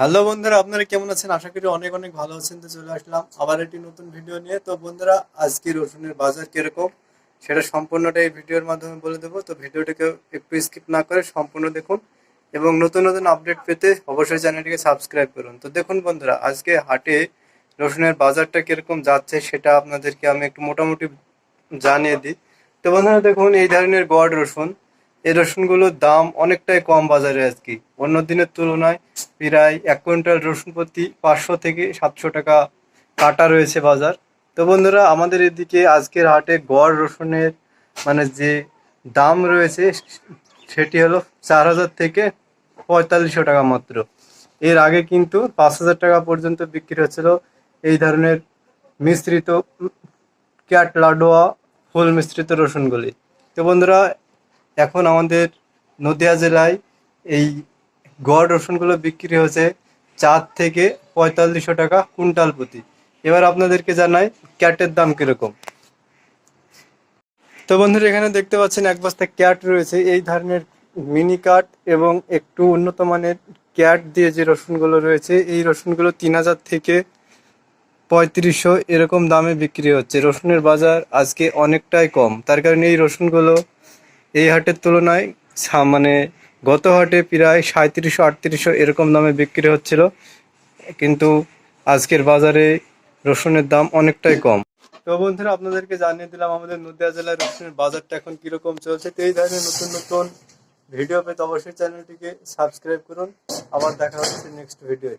Hello বন্ধুরা, আপনারা কেমন আছেন? আশা করি অনেক অনেক ভালো আছেন তো চলে আসলাম আবার একটি নতুন ভিডিও নিয়ে। তো বন্ধুরা আজকে রসুনের বাজার কীরকম? সেটা সম্পূর্ণটা এই ভিডিওর মাধ্যমে বলে দেবো। তো ভিডিওটাকে একটু স্কিপ না করে সম্পূর্ণ দেখুন এবং নতুন নতুন আপডেট পেতে অবশ্যই চ্যানেলটিকে সাবস্ক্রাইব করুন। তো দেখুন বন্ধুরা, আজকে হাটে রসুনের বাজারটা কীরকম যাচ্ছে সেটা আপনাদেরকে আমি একটু মোটামুটি জানিয়ে দিই। তো বন্ধুরা দেখুন, এই ধরনের গড় রসুন এই রসুনগুলোর দাম অনেকটাই কম বাজারে আজকে। অন্য দিনের তুলনায় প্রায় এক কুইন্টাল রসুন প্রতি পাঁচশো থেকে সাতশো টাকা কাটা রয়েছে বাজার। তো বন্ধুরা, আমাদের এদিকে আজকের হাটে গড় রসুনের মানে যে দাম রয়েছে, সেটি হলো চার হাজার থেকে পঁয়তাল্লিশশো টাকা মাত্র। এর আগে কিন্তু পাঁচ হাজার টাকা পর্যন্ত বিক্রি হচ্ছিল এই ধরনের মিশ্রিত ক্যাট লাডোয়া ফুল মিশ্রিত রসুনগুলি। তো বন্ধুরা এখন আমাদের নদিয়া জেলায় এই গড় রসুনগুলো বিক্রি হচ্ছে চার থেকে পঁয়তাল্লিশশো টাকা কুইন্টাল প্রতি। এবার আপনাদেরকে জানাই ক্যাটের দাম কীরকম। তো বন্ধুরা, এখানে দেখতে পাচ্ছেন এক বস্তা ক্যাট রয়েছে। এই ধরনের মিনি কাট এবং একটু উন্নত মানের ক্যাট দিয়ে যে রসুনগুলো রয়েছে, এই রসুনগুলো তিন হাজার থেকে পঁয়ত্রিশশো এরকম দামে বিক্রি হচ্ছে। রসুনের বাজার আজকে অনেকটাই কম। তার কারণে এই রসুনগুলো এই হাটের তুলনায় মানে গত হাটে প্রায় সাঁত্রিশশো আটত্রিশশো এরকম দামে বিক্রি হচ্ছিল। কিন্তু আজকের বাজারে রসুনের দাম অনেকটাই কম। তো বন্ধুরা, আপনাদেরকে জানিয়ে দিলাম, আমাদের নদিয়া জেলার রসুনের বাজারটা এখন কীরকম চলছে। তো এই ধরনের নতুন নতুন ভিডিও পেতে অবশ্যই চ্যানেলটিকে সাবস্ক্রাইব করুন। আবার দেখা হচ্ছে নেক্সট ভিডিওয়ে